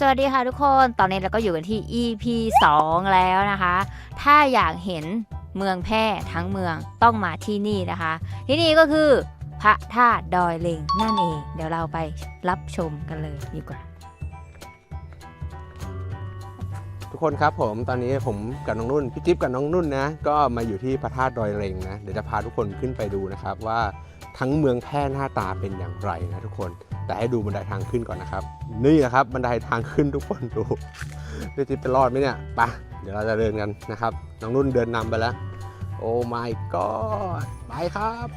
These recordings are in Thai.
สวัสดีค่ะทุกคน ตอนนี้เราก็อยู่กันที่ EP 2 แล้วนะคะ ถ้าอยากเห็นเมืองแพร่ทั้งเมืองต้องมาที่นี่นะคะ ที่นี่ก็คือพระธาตุดอยเลงนั่นเอง เดี๋ยวเราไปรับชมกันเลยดีกว่า ทุกคนครับผมตอนนี้ผมกับน้องนุ่นพี่จิ๊บกับน้องนุ่นนะ ก็มาอยู่ที่พระธาตุดอยเร็งนะ เดี๋ยวจะพาทุกคนขึ้นไปดูนะครับว่าทั้งเมืองแพร่หน้าตาเป็นอย่างไรนะทุกคน แต่ให้ดูบันไดทางขึ้นก่อนนะครับ นี่นะครับบันไดทางขึ้นทุกคนดูพี่จิ๊บจะรอดไหมเนี่ยไปะเดี๋ยวเราจะเดินกันนะครับ น้องนุ่นเดินนำไปแล้ว โอ้ my god ไปครับ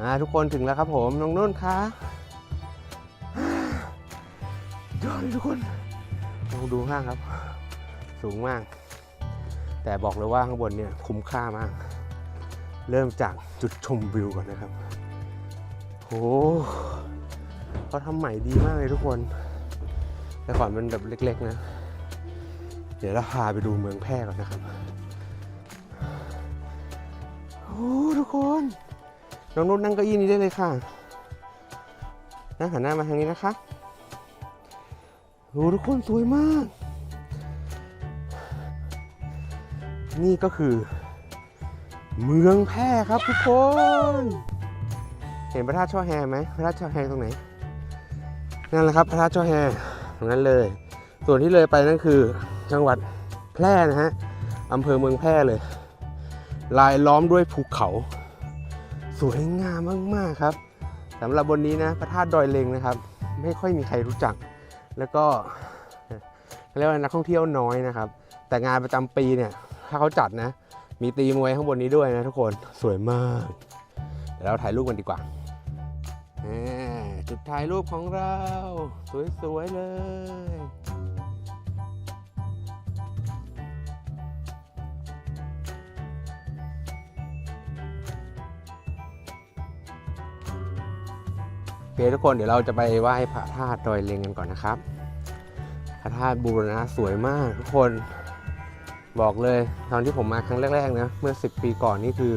อ่าทุกคนถึงแล้วครับผม น้องนุ่นคะยอดเลยทุกคน ลองดูข้างครับ สูงมาก แต่บอกเลยว่าข้างบนเนี่ยคุ้มค่ามาก เริ่มจากจุดชมวิวก่อนนะครับโหเขาทำใหม่ดีมากเลยทุกคน แต่ก่อนมันแบบเล็ก ๆ นะ เดี๋ยวเราพาไปดูเมืองแพร่ก่อนนะครับโอ้ทุกคน น้องนุ่นนั่งเก้าอี้นี้ได้เลยค่ะนั่งหันหน้ามาทางนี้นะคะ โอ้ทุกคนสวยมาก นี่ก็คือ เมืองแพร่ครับทุกคน เห็นพระธาตุช่อแฮไหมพระธาตุช่อแฮตรงไหน นั่นแหละครับพระธาตุช่อแฮตรงนั้นเลย ส่วนที่เลยไปนั่นคือจังหวัดแพร่นะฮะอำเภอเมืองแพร่เลย ลายล้อมด้วยภูเขา สวยงามมากๆครับสำหรับบนนี้นะพระธาตุดอยเลงนะครับ ไม่ค่อยมีใครรู้จัก แล้วก็เรียกว่านักท่องเที่ยวน้อยนะครับ แต่งานประจำปีเนี่ยถ้าเขาจัดนะ มีตีมวยข้างบนนี้ด้วยนะทุกคนสวยมาก เดี๋ยวเราถ่ายรูปกันดีกว่าจุดถ่ายรูปของเรา สวยๆเลย เคทุกคนเดี๋ยวเราจะไปไหว้พระธาตุดอยเลงกันก่อนนะครับ พระธาตุบูรณะสวยมากทุกคนบอกเลยตอนที่ผมมาครั้งแรกๆนะเมื่อ 10 ปีก่อนนี่คือ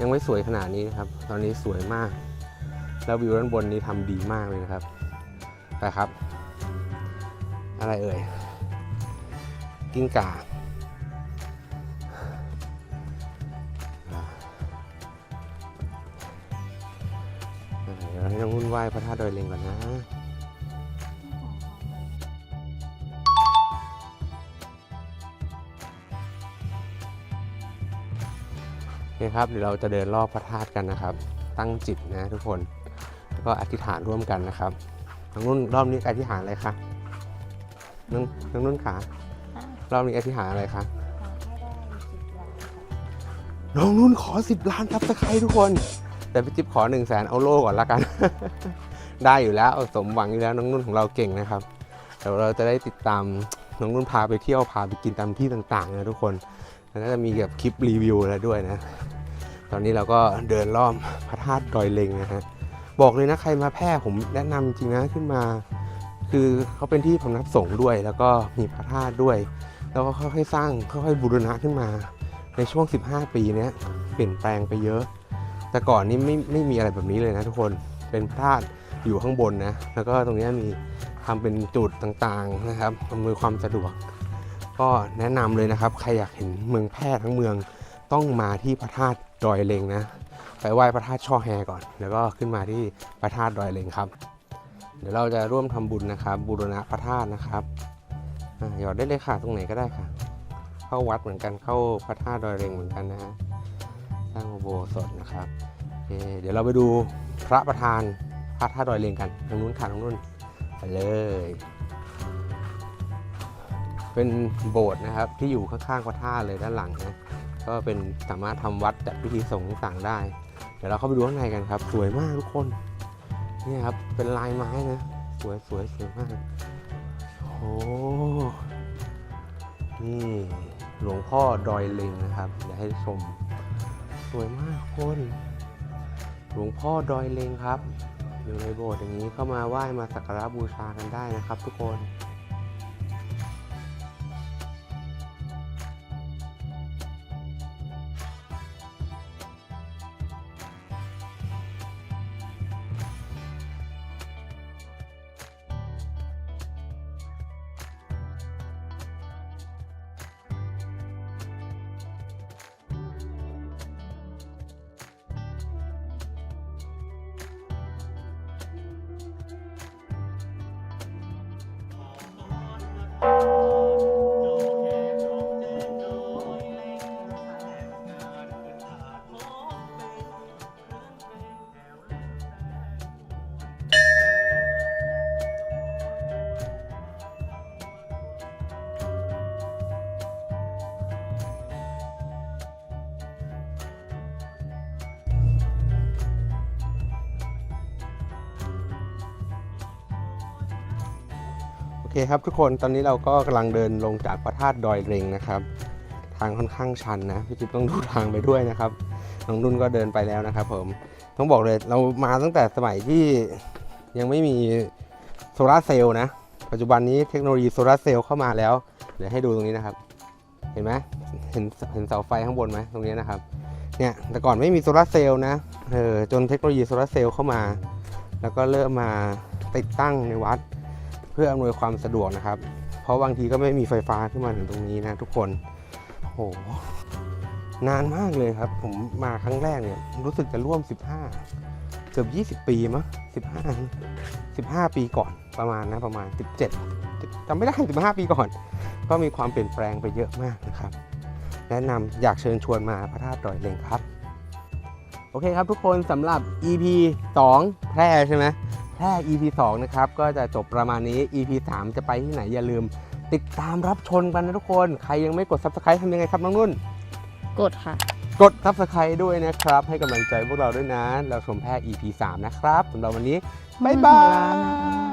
ยังไม่สวยขนาดนี้นะครับ ตอนนี้สวยมาก แล้ววิวด้านบนนี้ทำดีมากเลยนะครับไปครับ อะไรเอ่ยกิ้งก่า ดี๋ยวเราให้น้องวุ่นไหวพระธาตุดอยเลงก่อนนะโอเคครับเดี๋ยวเราจะเดินรอบพระธาตุกันนะครับ ตั้งจิตนะทุกคนแล้วก็อธิษฐานร่วมกันนะครับน้องนุ่นรอบนี้อธิษฐานอะไรคะน้องน้องนุ่นขารอบนี้อธิษฐานอะไรคะน้องนุ่นขอ10ล้านครับสไครทุกคน แต่พี่จิ๊บขอ1นึ่งแสนเอาโล่ก่อนละกัน ได้อยู่แล้วสมหวังอยู่แล้วน้องนุ่นของเราเก่งนะครับเดี๋ยวเราจะได้ติดตามน้องนุ่นพาไปเที่ยวพาไปกินตามที่ต่างๆนะทุกคนแล้วก็จะมีแบบคลิปรีวิวอะไรด้วยนะ ตอนนี้เราก็เดินล้อมพระธาตุดอยเลงนะฮะบอกเลยนะใครมาแพร่ผมแนะนำจริงนะขึ้นมา คือเขาเป็นที่พำนักสงฆ์ด้วย แล้วก็มีพระธาตุด้วย แล้วก็ค่อยๆสร้างค่อยๆบูรณะขึ้นมา ในช่วง 15 ปีเนี้ยเปลี่ยนแปลงไปเยอะ แต่ก่อนนี้ไม่ไม่มีอะไรแบบนี้เลยนะทุกคน เป็นพระธาตุอยู่ข้างบนนะ แล้วก็ตรงนี้มีทำเป็นจุดต่างๆนะครับอำนวยความสะดวก ก็แนะนำเลยนะครับใครอยากเห็นเมืองแพร่ทั้งเมืองต้องมาที่พระธาตุดอยเลงนะไปไหว้พระธาตุช่อแฮก่อน แล้วก็ขึ้นมาที่พระธาตุดอยเลงครับ เดี๋ยวเราจะร่วมทำบุญนะครับ บูรณะพระธาตุนะครับหยอดได้เลยค่ะตรงไหนก็ได้ค่ะ เข้าวัดเหมือนกันเข้าพระธาตุดอยเลงเหมือนกันนะฮะสร้างอุโบสถนะครับ เคเดี๋ยวเราไปดูพระประธานพระธาตุดอยเลงกันทางนู้นค่ะทางนู้นไปเลย เป็นโบสถ์นะครับที่อยู่ข้างๆพระธาตุเลยด้านหลังนะก็เป็นสามารถทำวัดจัดพิธีสงฆ์ต่างได้ เดี๋ยวเราเข้าไปดูข้างในกันครับ สวยมากทุกคนนี่ครับเป็นลายไม้นะสวยสวยสวยมากโอ้นี่หลวงพ่อดอยเลงนะครับเดี๋ยวให้ชมสวยมากคน หลวงพ่อดอยเลงครับ อยู่ในโบสถ์อย่างนี้เข้ามาไหว้มาสักการะบูชากันได้นะครับ ทุกคน อเคครับทุกคนตอนนี้เราก็กำลังเดินลงจากพระธาตุดอยเร็งนะครับ ทางค่อนข้างชันนะพี่จิ๊บต้องดูทางไปด้วยนะครับน้องนุ่นก็เดินไปแล้วนะครับ ผมต้องบอกเลยเรามาตั้งแต่สมัยที่ยังไม่มีโซลาร์เซลล์นะ ปัจจุบันนี้เทคโนโลยีโซลาร์เซลล์เข้ามาแล้ว เดี๋ยวให้ดูตรงนี้นะครับ เห็นไหมเห็นเห็นเสาไฟข้างบนไหมตรงนี้นะครับเนี่ยแต่ก่อนไม่มีโซลาร์เซลล์นะเออจนเทคโนโลยีโซลาร์เซลล์เข้ามา แล้วก็เริ่มมาติดตั้งในวัด เพื่ออำนวยความสะดวกนะครับ เพราะบางทีก็ไม่มีไฟฟ้าขึ้นมาถึงตรงนี้นะทุกคนโอ้โหนานมากเลยครับ ผมมาครั้งแรกเนี่ยรู้สึกจะร่วม 15 เกือบ 20 ปีมั้ง15 15 ปีก่อนประมาณนะประมาณ 17จำไม่ได้ 15 ปีก่อน ก็มีความเปลี่ยนแปลงไปเยอะมากนะครับ แนะนำอยากเชิญชวนมาพระธาตุดอยเล็งครับ โอเคครับทุกคนสำหรับ EP 2 แพร่ใช่ไหม แพร่ EP 2 นะครับ ก็จะจบประมาณนี้ EP 3 จะไปที่ไหนอย่าลืม ติดตามรับชมกันนะทุกคน ใครยังไม่กด Subscribe ทำยังไงครับน้องนุ่น กดค่ะ กด Subscribe ด้วยนะครับ ให้กำลังใจพวกเราด้วยนะ เราชมแพร่ EP 3 นะครับสำหรับวันนี้ บ๊ายบาย